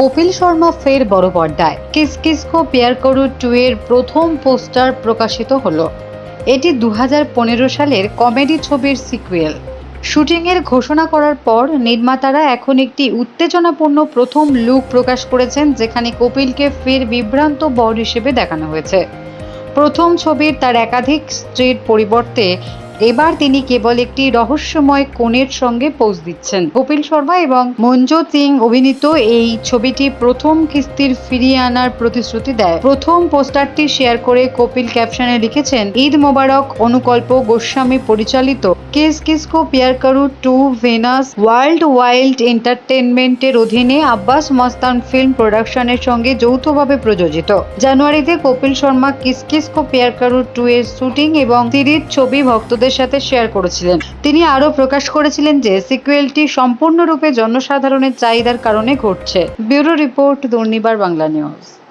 কপিল শর্মা ফের বড় পর্দায়। কিস কিস কো পেয়ার করু টু এর প্রথম পোস্টার প্রকাশিত হলো। এটি দু হাজার পনেরো সালের কমেডি ছবির সিকুয়েল। শুটিংয়ের ঘোষণা করার পর নির্মাতারা এখন একটি উত্তেজনাপূর্ণ প্রথম লুক প্রকাশ করেছেন, যেখানে কপিলকে ফের বিভ্রান্ত বর হিসেবে দেখানো হয়েছে। প্রথম ছবির তার একাধিক স্ত্রীর পরিবর্তে এবার তিনি কেবল একটি রহস্যময় কোণের সঙ্গে পোজ দিচ্ছেন। কপিল শর্মা এবং মঞ্জু সিং অভিনীত এই ছবিটি প্রথম কিস্তির ফিরিয়ে আনার প্রতিশ্রুতি দেয়। প্রথম পোস্টারটি শেয়ার করে কপিল ক্যাপশনে লিখেছেন, ঈদ মোবারক, অনুকল্প, গোস্বামী পরিচালিত। Kis Kis Ko Pyaar Karoon two, Venus world wide এন্টারটেনমেন্টের অধীনে আব্বাস মস্তান ফিল্ম প্রোডাকশনের সঙ্গে যৌথভাবে প্রযোজিত। জানুয়ারিতে কপিল শর্মা কিস কিস কো পেয়ার করু টু এর শুটিং এবং সিরিজ ছবি ভক্তদের সাথে শেয়ার করেছিলেন। তিনি আরও প্রকাশ করেছিলেন যে সিকুয়েলটি সম্পূর্ণরূপে জনসাধারণের চাহিদার কারণে ঘটছে। Bureau report Durnibar Bangla news.